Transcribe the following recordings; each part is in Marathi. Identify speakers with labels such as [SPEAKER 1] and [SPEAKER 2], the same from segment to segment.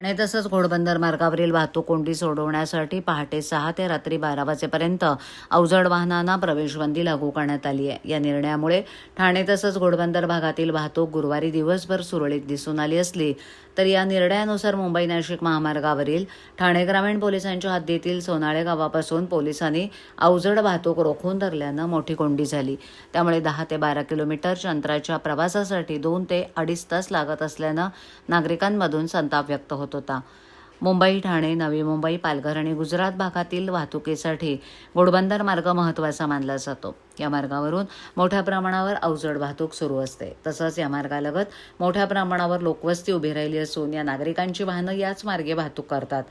[SPEAKER 1] आणि तसंच घोडबंदर मार्गावरील वाहतूक कोंडी सोडवण्यासाठी पहाटे सहा ते रात्री बारा वाजेपर्यंत अवजड वाहनांना प्रवेशबंदी लागू करण्यात आली आहे. या निर्णयामुळे ठाणे तसंच घोडबंदर भागातील वाहतूक गुरुवारी दिवसभर सुरळीत दिसून आली असली तर या निर्णयानुसार मुंबई नाशिक महामार्गावरील ठाणे ग्रामीण पोलिसांच्या हद्दीतील सोनाळे गावापासून पोलिसांनी अवजड वाहतूक रोखून धरल्यानं मोठी कोंडी झाली. त्यामुळे दहा ते बारा किलोमीटरच्या अंतराच्या प्रवासासाठी दोन ते अडीच तास लागत असल्यानं नागरिकांमधून संताप व्यक्त होतो होता मुंबई ठाणे नवी मुंबई पालघर आणि गुजरात भागातील वाहतुकीसाठी घोडबंदर मार्ग महत्त्वाचा मानला जातो. या मार्गावरून मोठ्या प्रमाणावर अवजड वाहतूक सुरू असते. तसंच या मार्गालगत मोठ्या प्रमाणावर लोकवस्ती उभी राहिली असून या नागरिकांची वाहनं याच मार्गे वाहतूक करतात.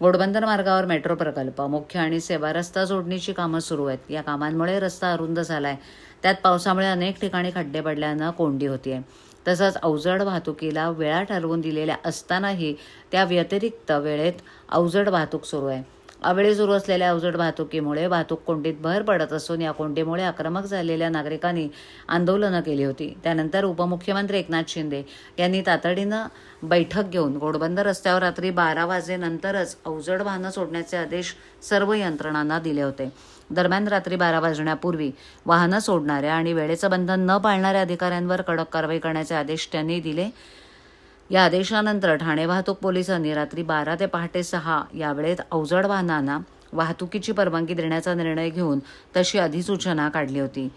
[SPEAKER 1] घोडबंदर मार्गावर मेट्रो प्रकल्प मुख्य आणि सेवा रस्ता जोडणीची कामं सुरू आहेत. या कामांमुळे रस्ता अरुंद झालाय. त्यात पावसामुळे अनेक ठिकाणी खड्डे पडल्यानं कोंडी होतीये. तसंच अवजड वाहतुकीला वेळा ठरवून दिलेल्या असतानाही त्या व्यतिरिक्त वेळेत अवजड वाहतूक सुरू आहे. अवेळी सुरू असलेल्या अवजड वाहतुकीमुळे वाहतूक कोंडीत भर पडत असून या कोंडीमुळे आक्रमक झालेल्या नागरिकांनी आंदोलनं केली होती. त्यानंतर उपमुख्यमंत्री एकनाथ शिंदे यांनी तातडीनं बैठक घेऊन घोडबंदर रस्त्यावर रात्री बारा वाजेनंतरच अवजड वाहनं सोडण्याचे आदेश सर्व यंत्रणांना दिले होते. दरम्यान रात्री बारा वाजण्यापूर्वी वाहनं सोडणाऱ्या आणि वेळेचं बंधन न पाळणाऱ्या अधिकाऱ्यांवर कडक कारवाई करण्याचे आदेश त्यांनी दिले. या आदेशानंतर ठाणे वाहतूक पोलिसांनी रात्री बारा ते पहाटे सहा या वेळेत अवजड वाहनांना वाहतुकीची परवानगी देण्याचा निर्णय घेऊन तशी अधिसूचना काढली होती.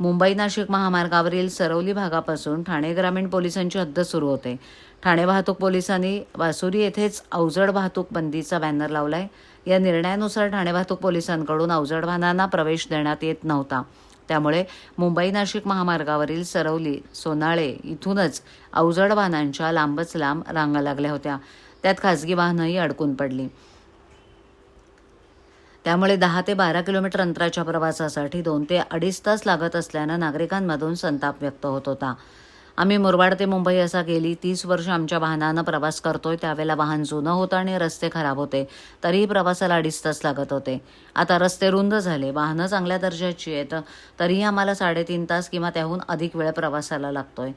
[SPEAKER 1] मुंबई नाशिक महामार्गावरील सरवली भागापासून ठाणे ग्रामीण पोलिसांची हद्द सुरू होते. ठाणे वाहतूक पोलिसांनी वासुरी येथेच अवजड वाहतूक बंदीचा बॅनर लावलाय. या निर्णयानुसार ठाणे वाहतूक पोलिसांकडून अवजड वाहनांना प्रवेश देण्यात येत नव्हता. त्यामुळे मुंबई नाशिक महामार्गावरील सरवली सोनाळे इथूनच अवजड वाहनांच्या लांबच लांब रांगा लागल्या होत्या. त्यात खासगी वाहनंही अडकून पडली. त्यामुळे दहा ते बारा किलोमीटर अंतराच्या प्रवासासाठी दोन ते अडीच तास लागत असल्यानं नागरिकांमधून संताप व्यक्त होत होता. आम्ही मुरबाड ते मुंबई असा गेली तीस वर्ष आमच्या वाहनानं प्रवास करतोय त्यावेळेला वाहन जुनं होतं आणि रस्ते खराब होते. तरीही प्रवासाला अडीच तास लागत होते. आता रस्ते रुंद झाले वाहनं चांगल्या दर्जाची आहेत तरीही आम्हाला साडेतीन तास किंवा त्याहून अधिक वेळ प्रवासाला लागतोय.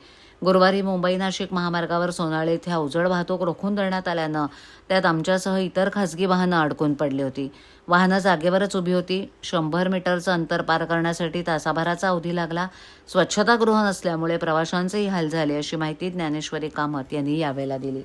[SPEAKER 1] गुरुवारी मुंबई नाशिक महामार्गावर सोनाळे इथे अवजड वाहतूक रोखून धरण्यात आल्यानं त्यात आमच्यासह इतर खासगी वाहनं अडकून पडली होती. वाहनं जागेवरच उभी होती. शंभर मीटरचं अंतर पार करण्यासाठी तासाभराचा अवधी लागला. स्वच्छतागृह नसल्यामुळे प्रवाशांचेही हाल झाले अशी माहिती ज्ञानेश्वरी कामत यांनी यावेळेला दिली.